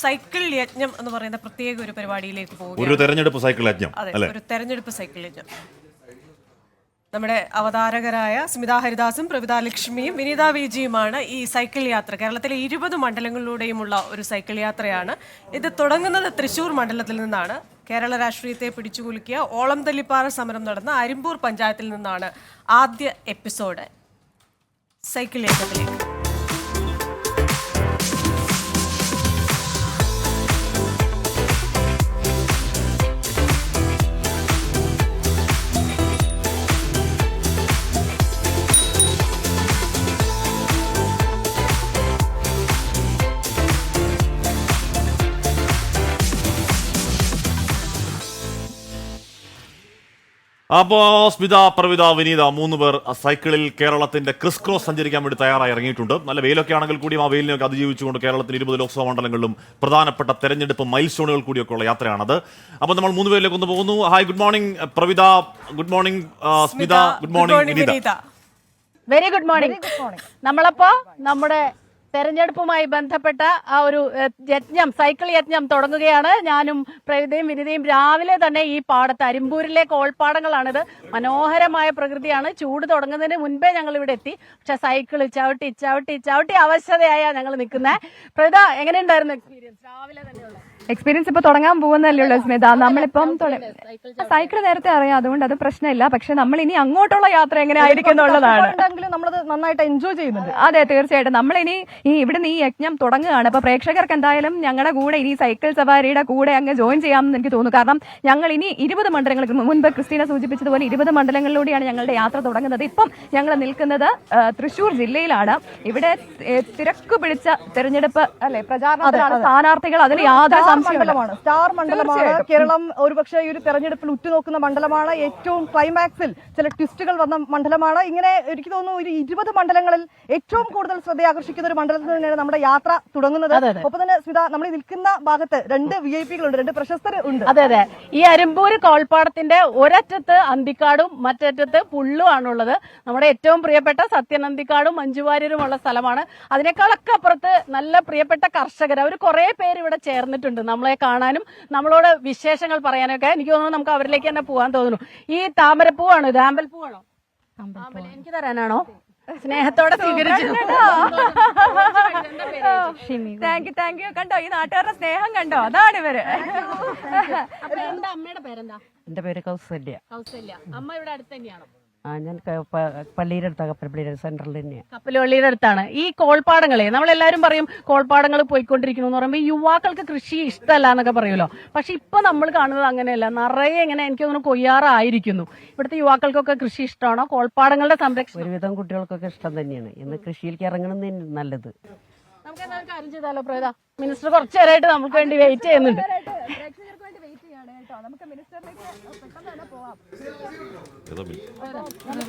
Cycle യജ്ഞം എന്ന് പറയുന്ന പ്രത്യേക ഒരു പരിപാടിയിലേക്ക് പോകും ഒരു തെരഞ്ഞെടുപ്പ് സൈക്കിൾ യജ്ഞം അതെ ഒരു തെരഞ്ഞെടുപ്പ് സൈക്കിൾ യജ്ഞം. നമ്മുടെ അവതാരകരായ സ്മിത ഹരിദാസും പ്രവിത ലക്ഷ്മിയും വിനീത വിജിയുമാണ് ഈ സൈക്കിൾ യാത്ര. കേരളത്തിലെ ഇരുപത് മണ്ഡലങ്ങളിലൂടെയുമുള്ള ഒരു സൈക്കിൾ യാത്രയാണ്. ഇത് തുടങ്ങുന്നത് തൃശൂർ മണ്ഡലത്തിൽ നിന്നാണ്. കേരള രാഷ്ട്രീയത്തെ പിടിച്ചുകുലുക്കിയ ഓളം തല്ലിപ്പാറ സമരം നടന്ന അരിമ്പൂർ പഞ്ചായത്തിൽ നിന്നാണ് ആദ്യ എപ്പിസോഡ് സൈക്കിൾ യജ്ഞത്തിലേക്ക്. അപ്പോ സ്മിത പ്രവിത വിനീത മൂന്ന് പേർ സൈക്കിളിൽ കേരളത്തിന്റെ ക്രിസ് ക്രോസ് സഞ്ചരിക്കാൻ വേണ്ടി തയ്യാറായി ഇറങ്ങിയിട്ടുണ്ട്. നല്ല വെയിലൊക്കെ ആണെങ്കിൽ കൂടിയും ആ വെയിലിനൊക്കെ അതിജീവിച്ചുകൊണ്ട് കേരളത്തിന് ഇരുപത് ലോക്സഭാ മണ്ഡലങ്ങളിലും പ്രധാനപ്പെട്ട തെരഞ്ഞെടുപ്പ് മൈൽ സ്റ്റോണുകൾ കൂടിയൊക്കെ ഉള്ള യാത്രയാണത്. അപ്പൊ നമ്മൾ മൂന്ന് പേരിലേക്ക് ഒന്ന് പോകുന്നു. Hi good morning Pravitha. Good morning Smitha. Good morning Vineetha. Vineetha. Very good morning നമ്മളപ്പോ നമ്മുടെ തെരഞ്ഞെടുപ്പുമായി ബന്ധപ്പെട്ട ആ ഒരു യജ്ഞം സൈക്കിൾ യജ്ഞം തുടങ്ങുകയാണ്. ഞാനും പ്രവിതയും വിനിതയും രാവിലെ തന്നെ ഈ പാടത്ത് അരിമ്പൂരിലെ കോൾപ്പാടങ്ങളാണിത് മനോഹരമായ പ്രകൃതിയാണ്. ചൂട് തുടങ്ങുന്നതിന് മുൻപേ ഞങ്ങൾ ഇവിടെ എത്തി. പക്ഷെ സൈക്കിൾ ചവിട്ടി ചവിട്ടി ചവിട്ടി അവശതയായ ഞങ്ങൾ നിൽക്കുന്നത് പ്രവിത എങ്ങനെയുണ്ടായിരുന്നു എക്സ്പീരിയൻസ് രാവിലെ തന്നെയുള്ള. എക്സ്പീരിയൻസ് ഇപ്പൊ തുടങ്ങാൻ പോകുന്നല്ലേ ഉള്ളൂ സ്മിത. നമ്മളിപ്പം സൈക്കിൾ നേരത്തെ അറിയാം അതുകൊണ്ട് അത് പ്രശ്നമില്ല. പക്ഷെ നമ്മൾ ഇനി അങ്ങോട്ടുള്ള യാത്ര എങ്ങനെ ആയിരിക്കും എന്നുള്ളതാണ്. നമ്മളത് നന്നായിട്ട് എൻജോയ് ചെയ്യുന്നുണ്ട്. അതെ തീർച്ചയായിട്ടും. നമ്മൾ ഇനി ഈ ഇവിടുന്ന് ഈ യജ്ഞം തുടങ്ങുകയാണ്. അപ്പൊ പ്രേക്ഷകർക്ക് എന്തായാലും ഞങ്ങളുടെ കൂടെ ഇനി സൈക്കിൾ സവാരിയുടെ കൂടെ അങ്ങ് ജോയിൻ ചെയ്യാമെന്ന് എനിക്ക് തോന്നുന്നു. കാരണം ഞങ്ങൾ ഇനി ഇരുപത് മണ്ഡലങ്ങൾക്ക് മുൻപ് ക്രിസ്റ്റീന സൂചിപ്പിച്ചതുപോലെ ഇരുപത് മണ്ഡലങ്ങളിലൂടെയാണ് ഞങ്ങളുടെ യാത്ര തുടങ്ങുന്നത്. ഇപ്പം ഞങ്ങൾ നിൽക്കുന്നത് തൃശൂർ ജില്ലയിലാണ്. ഇവിടെ തിരക്ക് പിടിച്ച തെരഞ്ഞെടുപ്പ് അല്ലെ പ്രചാരണത്തിലാണ് സ്ഥാനാർത്ഥികൾ അതിന് യാതൊരു മണ്ഡലമാണ്. സ്റ്റാർ മണ്ഡലമാണ് കേരളം ഒരുപക്ഷെ ഈ ഒരു തെരഞ്ഞെടുപ്പിൽ ഉറ്റുനോക്കുന്ന മണ്ഡലമാണ്. ഏറ്റവും ക്ലൈമാക്സിൽ ചില ട്വിസ്റ്റുകൾ വന്ന മണ്ഡലമാണ്. ഇങ്ങനെ എനിക്ക് തോന്നുന്നു ഒരു ഇരുപത് മണ്ഡലങ്ങളിൽ ഏറ്റവും കൂടുതൽ ശ്രദ്ധ ആകർഷിക്കുന്ന ഒരു മണ്ഡലത്തിൽ തന്നെയാണ് നമ്മുടെ യാത്ര തുടങ്ങുന്നത്. ഒപ്പം തന്നെ സ്മിത നമ്മൾ നിൽക്കുന്ന ഭാഗത്ത് രണ്ട് വി ഐ പികളുണ്ട് രണ്ട് പ്രശസ്തർ ഉണ്ട്. അതെ അതെ. ഈ അരുമ്പൂര് കോൾപ്പാടത്തിന്റെ ഒരറ്റത്ത് അന്തിക്കാടും മറ്ററ്റത്ത് പുള്ളുവാണുള്ളത് നമ്മുടെ ഏറ്റവും പ്രിയപ്പെട്ട സത്യനന്ദിക്കാടും മഞ്ജുവാര്യരും ഉള്ള സ്ഥലമാണ്. അതിനേക്കാളൊക്കെ അപ്പുറത്ത് നല്ല പ്രിയപ്പെട്ട കർഷകർ അവർ കുറെ പേര് ഇവിടെ ചേർന്നിട്ടുണ്ട്. നമ്മളെ കാണാനും നമ്മളോട് വിശേഷങ്ങൾ പറയാനൊക്കെ എനിക്ക് തോന്നുന്നു നമുക്ക് അവരിലേക്ക് തന്നെ പോകാൻ തോന്നുന്നു. ഈ താമരപ്പൂവാണോ? ഇത് ആമ്പൽപ്പൂവാണോ? ആമ്പൽ എനിക്ക് തരാനാണോ സ്നേഹത്തോടെ സ്വീകരിച്ചു താങ്ക് യു താങ്ക് യു. കണ്ടോ ഈ നാട്ടുകാരുടെ സ്നേഹം കണ്ടോ? അതാണ് ഇവർ. അമ്മയുടെ പേരെന്താ? എന്റെ പേര് കൗസല്യ. കൗസല്യ. അമ്മ ഇവിടെ അടുത്ത് തന്നെയാണോ? ആ ഞാൻ ക- പ- പള്ളിയുടെ അടുത്ത സെന്ററിൽ തന്നെയാണ് കപ്പലുവള്ളിയുടെ അടുത്താണ്. ഈ കോൾപ്പാടങ്ങളെ നമ്മളെല്ലാരും പറയും കോൾപ്പാടങ്ങൾ പോയിക്കൊണ്ടിരിക്കുന്നു എന്ന് പറയുമ്പോൾ ഈ യുവാക്കൾക്ക് കൃഷി ഇഷ്ടമല്ല എന്നൊക്കെ പറയുമല്ലോ. പക്ഷെ ഇപ്പൊ നമ്മൾ കാണുന്നത് അങ്ങനെയല്ല. നിറയെ ഇങ്ങനെ എനിക്ക് തോന്നുന്നു കൊയ്യാറായിരിക്കുന്നു. ഇവിടുത്തെ യുവാക്കൾക്കൊക്കെ കൃഷി ഇഷ്ടമാണോ? കോൾപ്പാടങ്ങളുടെ സംരക്ഷണം ഒരുവിധം കുട്ടികൾക്കൊക്കെ ഇഷ്ടം തന്നെയാണ്. ഇന്ന് കൃഷിയിലേക്ക് ഇറങ്ങണം നല്ലത്. നമുക്ക് എന്തായാലും കാര്യം ചെയ്താലോ പ്രേത? മിനിസ്റ്റർ കുറച്ചു നേരമായിട്ട് നമുക്ക് വേണ്ടി വെയിറ്റ് ചെയ്യുന്നുണ്ട്.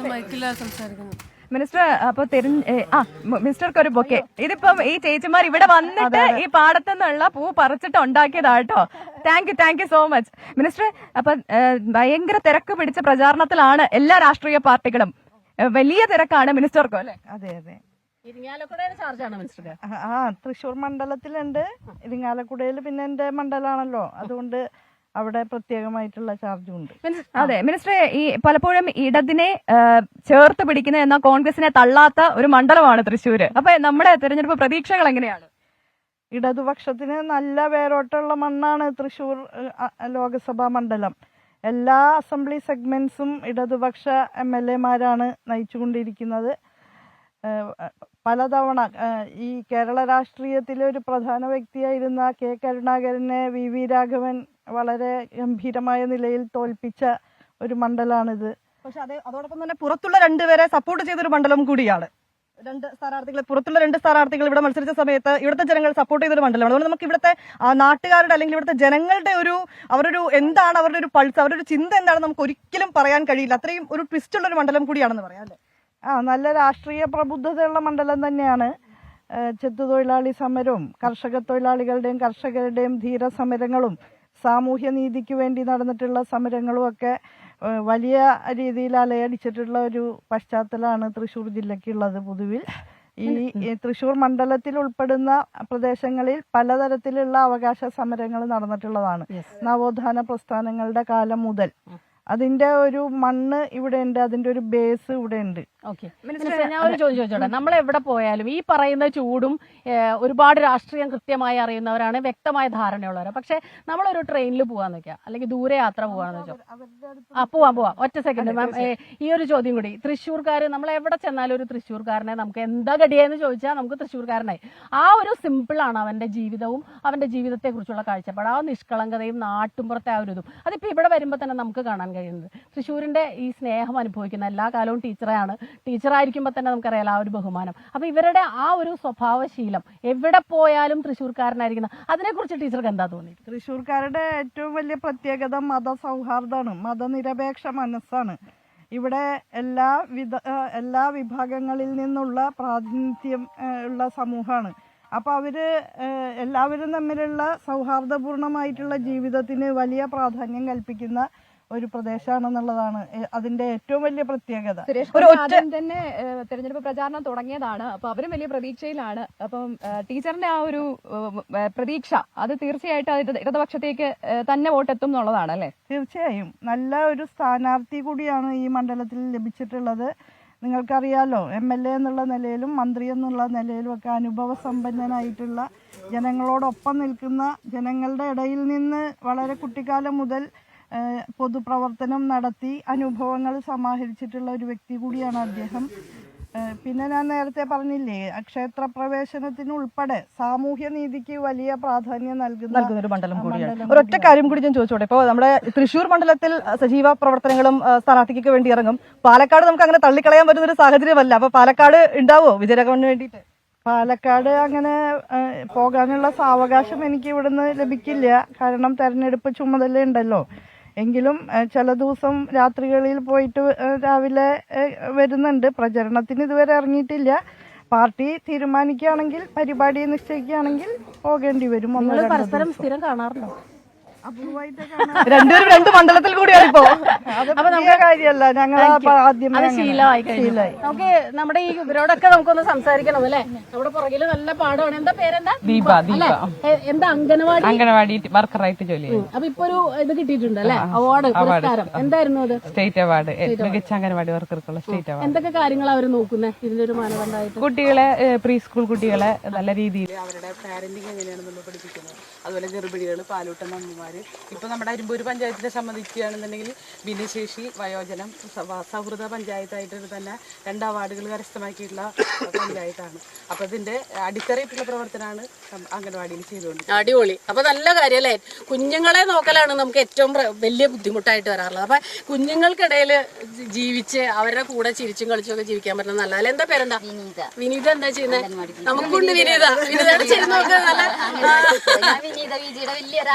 മൈക്കില്ല പോവാം. മിനിസ്റ്റർ അപ്പൊ തെരഞ്ഞ ഏ, ആ മ- മിനിസ്റ്റർക്ക് ഒരു ബൊക്കെ. ഇതിപ്പം ഈ ചേച്ചിമാർ ഇവിടെ വന്നിട്ട് ഈ പാടത്തു നിന്നുള്ള പൂ പറിച്ചിട്ട് ഉണ്ടാക്കിയതാട്ടോ thank you thank you so much minister അപ്പൊ ഏ, ഭയങ്കര തിരക്ക് പിടിച്ച പ്രചാരണത്തിലാണ് എല്ലാ രാഷ്ട്രീയ പാർട്ടികളും. ഏ, വലിയ തിരക്കാണ് മിനിസ്റ്റർക്കും അല്ലെ? അതെ അതെ. ചാർജാണ് ആ, ആ തൃശ്ശൂർ മണ്ഡലത്തിലുണ്ട്. ഇരിങ്ങാലക്കുടയിൽ പിന്നെ എന്റെ മണ്ഡലമാണല്ലോ. അതുകൊണ്ട് അവിടെ പ്രത്യേകമായിട്ടുള്ള ചാർജും ഉണ്ട് അതെ മിനിസ്റ്റർ ഈ പലപ്പോഴും ഇടതിനെ ചേർത്ത് പിടിക്കുന്ന എന്ന കോൺഗ്രസിനെ തള്ളാത്ത ഒരു മണ്ഡലമാണ് തൃശ്ശൂര്. അപ്പൊ നമ്മുടെ തെരഞ്ഞെടുപ്പ് പ്രതീക്ഷകൾ എങ്ങനെയാണ്? ഇടതുപക്ഷത്തിന് നല്ല വേരോട്ടമുള്ള മണ്ണാണ് തൃശ്ശൂർ ലോകസഭാ മണ്ഡലം. എല്ലാ അസംബ്ലി സെഗ്മെന്റ്സും ഇടതുപക്ഷ എം എൽ എമാരാണ് നയിച്ചുകൊണ്ടിരിക്കുന്നത്. പലതവണ ഈ കേരള രാഷ്ട്രീയത്തിലെ ഒരു പ്രധാന വ്യക്തിയായിരുന്ന കെ കരുണാകരനെ വി വി രാഘവൻ വളരെ ഗംഭീരമായ നിലയിൽ തോൽപ്പിച്ച ഒരു മണ്ഡലമാണിത് പക്ഷെ അതേ അതോടൊപ്പം തന്നെ പുറത്തുള്ള രണ്ടുപേരെ സപ്പോർട്ട് ചെയ്ത ഒരു മണ്ഡലം കൂടിയാണ്. രണ്ട് സ്ഥാനാർത്ഥികൾ പുറത്തുള്ള രണ്ട് സ്ഥാനാർത്ഥികൾ ഇവിടെ മത്സരിച്ച സമയത്ത് ഇവിടുത്തെ ജനങ്ങൾ സപ്പോർട്ട് ചെയ്തൊരു മണ്ഡലമാണ്. അതുകൊണ്ട് നമുക്ക് ഇവിടുത്തെ നാട്ടുകാരുടെ അല്ലെങ്കിൽ ഇവിടുത്തെ ജനങ്ങളുടെ ഒരു അവരൊരു എന്താണ് അവരുടെ ഒരു പൾസ് അവരുടെ ഒരു ചിന്ത എന്താണ് നമുക്ക് ഒരിക്കലും പറയാൻ കഴിയില്ല. അത്രയും ഒരു ട്വിസ്റ്റ് ഉള്ള ഒരു മണ്ഡലം കൂടിയാണെന്ന് പറയാം അല്ലേ? ആ നല്ല രാഷ്ട്രീയ പ്രബുദ്ധതയുള്ള മണ്ഡലം തന്നെയാണ്. ചെത്തു തൊഴിലാളി സമരവും കർഷക തൊഴിലാളികളുടെയും കർഷകരുടെയും ധീര സമരങ്ങളും സാമൂഹ്യ നീതിക്ക് വേണ്ടി നടന്നിട്ടുള്ള സമരങ്ങളുമൊക്കെ വലിയ രീതിയിൽ അലയടിച്ചിട്ടുള്ള ഒരു പശ്ചാത്തലമാണ് തൃശ്ശൂർ ജില്ലയ്ക്കുള്ളത് പൊതുവിൽ. ഈ തൃശ്ശൂർ മണ്ഡലത്തിൽ ഉൾപ്പെടുന്ന പ്രദേശങ്ങളിൽ പലതരത്തിലുള്ള അവകാശ സമരങ്ങൾ നടന്നിട്ടുള്ളതാണ്. നവോത്ഥാന പ്രസ്ഥാനങ്ങളുടെ കാലം മുതൽ. അതിന്റെ ഒരു മണ്ണ് ഇവിടെ ഉണ്ട് അതിന്റെ ഒരു ബേസ് ഇവിടെ ഉണ്ട് ഓക്കെ. ഞാൻ ഒരു ചോദ്യം ചോദിച്ചോട്ടെ. നമ്മൾ എവിടെ പോയാലും ഈ പറയുന്ന ചൂടും ഒരുപാട് രാഷ്ട്രീയം കൃത്യമായി അറിയുന്നവരാണ് വ്യക്തമായ ധാരണയുള്ളവരാണ് പക്ഷെ നമ്മളൊരു ട്രെയിനിൽ പോകാന്ന് വെക്കാം അല്ലെങ്കിൽ ദൂരെ യാത്ര പോകാന്ന് വെച്ചോ. ആ പോവാം പോവാം. ഒറ്റ സെക്കൻഡ്. മാം ഈ ഒരു ചോദ്യം കൂടി. തൃശ്ശൂർക്കാർ നമ്മൾ എവിടെ ചെന്നാലും ഒരു തൃശ്ശൂർക്കാരനെ നമുക്ക് എന്താ ഗടിയെന്ന് ചോദിച്ചാൽ നമുക്ക് തൃശ്ശൂർക്കാരനായി. ആ ഒരു സിമ്പിൾ ആണ് അവന്റെ ജീവിതവും അവന്റെ ജീവിതത്തെ കുറിച്ചുള്ള കാഴ്ചപ്പാട് ആ നിഷ്കളങ്കതയും നാട്ടുമ്പുറത്തെ ആ ഒരു ഇതും. അതിപ്പോ ഇവിടെ വരുമ്പോൾ തന്നെ നമുക്ക് കാണാൻ കഴിയുന്നത്. തൃശ്ശൂരിന്റെ ഈ സ്നേഹം അനുഭവിക്കുന്ന എല്ലാ കാലവും ടീച്ചറാണ് ടീച്ചറായിരിക്കുമ്പോൾ തന്നെ നമുക്കറിയാലോ ആ ഒരു ബഹുമാനം. അപ്പോൾ ഇവരുടെ ആ ഒരു സ്വഭാവശീലം എവിടെ പോയാലും തൃശ്ശൂർക്കാരനായിരിക്കുന്ന അതിനെക്കുറിച്ച് ടീച്ചർക്ക് എന്താ തോന്നി? തൃശ്ശൂർക്കാരുടെ ഏറ്റവും വലിയ പ്രത്യേകത മതസൗഹാർദ്ദമാണ്. മതനിരപേക്ഷ മനസ്സാണ്. ഇവിടെ എല്ലാ വിധ എല്ലാ വിഭാഗങ്ങളിൽ നിന്നുള്ള പ്രാതിനിധ്യം ഉള്ള സമൂഹമാണ്. അപ്പോൾ അവർ എല്ലാവരും തമ്മിലുള്ള സൗഹാർദ്ദപൂർണമായിട്ടുള്ള ജീവിതത്തിന് വലിയ പ്രാധാന്യം കൽപ്പിക്കുന്ന ഒരു പ്രദേശമാണെന്നുള്ളതാണ് അതിന്റെ ഏറ്റവും വലിയ പ്രത്യേകത. ആദ്യം തന്നെ തെരഞ്ഞെടുപ്പ് പ്രചാരണം തുടങ്ങിയതാണ്. അപ്പൊ അവരും വലിയ പ്രതീക്ഷയിലാണ്. അപ്പം ടീച്ചറിന്റെ ആ ഒരു പ്രതീക്ഷ അത് തീർച്ചയായിട്ടും അത് ഇടതുപക്ഷത്തേക്ക് തന്നെ വോട്ടെത്തും എന്നുള്ളതാണ് അല്ലേ തീർച്ചയായും. നല്ല ഒരു സ്ഥാനാർത്ഥി കൂടിയാണ് ഈ മണ്ഡലത്തിൽ ലഭിച്ചിട്ടുള്ളത്. നിങ്ങൾക്കറിയാലോ എം എൽ എ എന്നുള്ള നിലയിലും മന്ത്രി എന്നുള്ള നിലയിലും ഒക്കെ അനുഭവ സമ്പന്നനായിട്ടുള്ള ജനങ്ങളോടൊപ്പം നിൽക്കുന്ന ജനങ്ങളുടെ ഇടയിൽ നിന്ന് വളരെ കുട്ടിക്കാലം മുതൽ പൊതുപ്രവർത്തനം നടത്തി അനുഭവങ്ങൾ സമാഹരിച്ചിട്ടുള്ള ഒരു വ്യക്തി കൂടിയാണ് അദ്ദേഹം. പിന്നെ ഞാൻ നേരത്തെ പറഞ്ഞില്ലേ ക്ഷേത്ര പ്രവേശനത്തിന് ഉൾപ്പെടെ സാമൂഹ്യ നീതിക്ക് വലിയ പ്രാധാന്യം നൽകുന്ന നൽകുന്ന ഒരു മണ്ഡലം കൂടിയാണ്. ഒരൊറ്റ കാര്യം കൂടി ഞാൻ ചോദിച്ചോട്ടെ? ഇപ്പോൾ നമ്മുടെ തൃശ്ശൂർ മണ്ഡലത്തിൽ സജീവ പ്രവർത്തനങ്ങളും സ്ഥാനാർത്ഥിക്ക് വേണ്ടി ഇറങ്ങും. പാലക്കാട് നമുക്ക് അങ്ങനെ തള്ളിക്കളയാൻ പറ്റുന്ന ഒരു സാഹചര്യമല്ല. അപ്പൊ പാലക്കാട് ഉണ്ടാവോ? വിജയരാഘവന് വേണ്ടിയിട്ട്. പാലക്കാട് അങ്ങനെ പോകാനുള്ള സാവകാശം എനിക്ക് ഇവിടുന്ന് ലഭിക്കില്ല. കാരണം തെരഞ്ഞെടുപ്പ് ചുമതല ഉണ്ടല്ലോ എങ്കിലും ചില ദിവസം രാത്രികളിൽ പോയിട്ട് രാവിലെ വരുന്നുണ്ട്. പ്രചരണത്തിന് ഇതുവരെ ഇറങ്ങിയിട്ടില്ല. പാർട്ടി തീരുമാനിക്കുകയാണെങ്കിൽ പരിപാടി നിശ്ചയിക്കുകയാണെങ്കിൽ പോകേണ്ടി വരും. പരസ്പരം. സ്ഥിരം കാണാറുണ്ടോ? രണ്ടുപേരും രണ്ട് മണ്ഡലത്തിൽ കൂടിയാണ് ഇപ്പോ അപ്പൊ പുതിയ കാര്യമല്ല. ഞങ്ങൾ. ശീലമായി ശീലമായി. നമുക്ക് നമ്മുടെ ഈ ഇവരോടൊക്കെ നമുക്കൊന്ന് സംസാരിക്കണം അല്ലേ? നമ്മുടെ പുറകിൽ നല്ല പാടമാണ് എന്താ പേരെന്താ? ദീപ, അല്ലേ? എ- എന്താ അംഗനവാടി? അംഗനവാടി വർക്കറായിട്ട് ജോലി അപ്പൊ ഇപ്പൊ ഒരു ഇത് കിട്ടിയിട്ടുണ്ട് അല്ലേ? അവാർഡ് പുരസ്കാരം. എന്തായിരുന്നു അത്? സ്റ്റേറ്റ് അവാർഡ് മികച്ച അംഗനവാടി വർക്കർക്കുള്ള സ്റ്റേറ്റ് അവാർഡ് എന്തൊക്കെ കാര്യങ്ങൾ അവർ നോക്കുന്നത് ഇതിന്റെ ഒരു മാനദണ്ഡമായിട്ട്. കുട്ടികളെ പ്രീ സ്കൂൾ കുട്ടികളെ നല്ല രീതിയിൽ അവരുടെ പാരന്റിങ് എങ്ങനെയാണ് നമ്മൾ പഠിപ്പിക്കുന്നത്? അതുപോലെ ഗർഭിണികൾ പാലൂട്ടുന്ന അമ്മമാർ ഇപ്പോൾ നമ്മുടെ അരുമ്പൂർ പഞ്ചായത്തിനെ സംബന്ധിക്കുകയാണെന്നുണ്ടെങ്കിൽ ഭിന്നശേഷി വയോജനം സൗഹൃദ പഞ്ചായത്തായിട്ട് തന്നെ രണ്ട് അവാർഡുകൾ കരസ്ഥമാക്കിയിട്ടുള്ള പഞ്ചായത്താണ്. അപ്പോൾ ഇതിന്റെ അടിത്തറയിട്ടുള്ള പ്രവർത്തനമാണ് അംഗൻവാടിയിൽ ചെയ്തുകൊണ്ട് അടിപൊളി. അപ്പോൾ നല്ല കാര്യം അല്ലേ കുഞ്ഞുങ്ങളെ നോക്കലാണ് നമുക്ക് ഏറ്റവും വലിയ ബുദ്ധിമുട്ടായിട്ട് വരാറുള്ളത്. അപ്പം കുഞ്ഞുങ്ങൾക്കിടയിൽ ജീവിച്ച് അവരുടെ കൂടെ ചിരിച്ചും കളിച്ചും ഒക്കെ ജീവിക്കാൻ പറ്റുന്ന നല്ല അല്ലെ? എന്താ പേരെന്താ? വിനീത. എന്താ ചെയ്യുന്നത് നമുക്കുണ്ട് വിനീത. വിനീതയുടെ ചെയ്യുന്ന നോക്കാൻ നല്ല വിജിയുടെ വലിയൊരു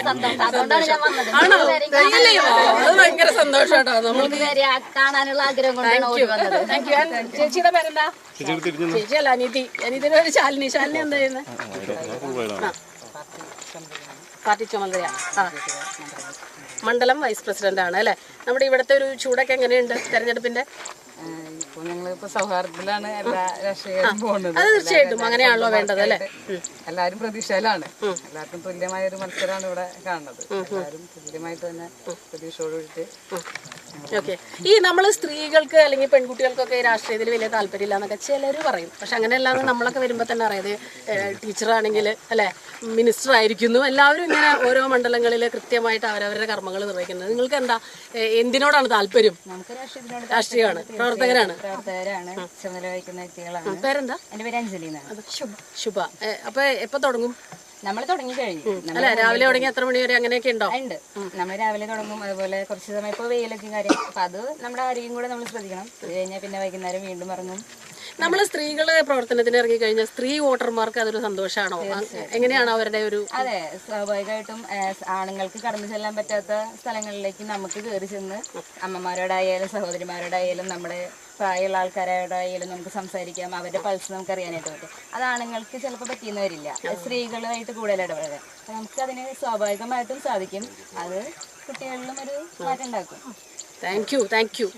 സന്തോഷം. അതുകൊണ്ടാണ് ഞാൻ വന്നത്. ഭയങ്കര സന്തോഷാട്ടോ. ആ- കാണാനുള്ള ആഗ്രഹം കൊണ്ടാണ് ഓടി വന്നത്. ചേച്ചിയുടെ പേരെന്താ? ചേച്ചി അല്ല അനീതി. അനീതിന്റെ പേര് ശാലിനി. ശാലിനി എന്താ ചെയ്യുന്നത് പാർട്ടി ചുമതലയാ ആ. മണ്ഡലം വൈസ് പ്രസിഡന്റ് ആണ് അല്ലെ? നമ്മുടെ ഇവിടുത്തെ ഒരു ചൂടൊക്കെ എങ്ങനെയുണ്ട് തെരഞ്ഞെടുപ്പിന്റെ? ഇപ്പൊ ഞങ്ങളിപ്പോ സൗഹാർദ്ദത്തിലാണ് എല്ലാ രാഷ്ട്രീയവും പോകുന്നത്. അത് തീർച്ചയായിട്ടും. അങ്ങനെയാണല്ലോ വേണ്ടത് അല്ലേ? എല്ലാവരും പ്രതീക്ഷയിലാണ്. എല്ലാവർക്കും തുല്യമായ ഒരു മത്സരമാണ് ഇവിടെ കാണുന്നത്. എല്ലാവരും തുല്യമായിട്ട് തന്നെ പ്രതീക്ഷയോടുകൂടിയിട്ട് ഓക്കെ. ഈ നമ്മൾ സ്ത്രീകൾക്ക് അല്ലെങ്കിൽ പെൺകുട്ടികൾക്കൊക്കെ രാഷ്ട്രീയത്തിൽ വലിയ താല്പര്യമില്ല എന്നൊക്കെ ചിലർ പറയും. പക്ഷെ അങ്ങനെയല്ലാതെ നമ്മളൊക്കെ വരുമ്പോൾ തന്നെ അറിയാതെ ടീച്ചറാണെങ്കിൽ അല്ലെ മിനിസ്റ്റർ ആയിരിക്കുന്നു. എല്ലാവരും ഇങ്ങനെ ഓരോ മണ്ഡലങ്ങളിൽ കൃത്യമായിട്ട് അവരവരുടെ കർമ്മങ്ങൾ നിർവഹിക്കുന്നത്. നിങ്ങൾക്ക് എന്താ എന്തിനോടാണ് താല്പര്യം? രാഷ്ട്രീയമാണ്. പ്രവർത്തകരാണ്. പേരെന്താ? ശുഭ അപ്പൊ എപ്പോ തുടങ്ങും? നമ്മൾ തുടങ്ങി കഴിഞ്ഞു. അല്ല രാവിലെ തുടങ്ങി എത്ര മണി വരെ അങ്ങനെയൊക്കെ ഉണ്ടോ? ഉണ്ട്. നമ്മൾ രാവിലെ തുടങ്ങും. അതുപോലെ കുറച്ച് സമയം ഇപ്പോൾ വെയിലൊക്കെ കാര്യം. അപ്പൊ അത് നമ്മുടെ ആരെയും കൂടെ നമ്മൾ ശ്രദ്ധിക്കണം. അത് കഴിഞ്ഞാൽ പിന്നെ വൈകുന്നേരം വീണ്ടും ഇറങ്ങും. നമ്മൾ സ്ത്രീകൾ പ്രവർത്തനത്തിന് ഇറങ്ങി കഴിഞ്ഞാൽ സ്ത്രീ വോട്ടർമാർക്ക് അതൊരു സന്തോഷമാണോ എങ്ങനെയാണ് അവരുടെ ഒരു അതെ സ്വാഭാവികമായിട്ടും ആണുങ്ങൾക്ക് കടന്നു ചെല്ലാൻ പറ്റാത്ത സ്ഥലങ്ങളിലേക്ക് നമുക്ക് കയറി ചെന്ന് അമ്മമാരോടായാലും സഹോദരിമാരോടായാലും നമ്മുടെ പ്രായമുള്ള ആൾക്കാരോടായാലും നമുക്ക് സംസാരിക്കാം അവരുടെ പൾസ് നമുക്ക് അറിയാനായിട്ട് പറ്റും. അത് ആണുങ്ങൾക്ക് ചിലപ്പോൾ പറ്റിയെന്ന് വരില്ല സ്ത്രീകളുമായിട്ട് കൂടുതൽ ഇടപെടുക അപ്പം നമുക്ക് അതിന് സ്വാഭാവികമായിട്ടും സാധിക്കും. അത് കുട്ടികളിലും ഒരു മാറ്റം ഉണ്ടാക്കും. Thank you thank U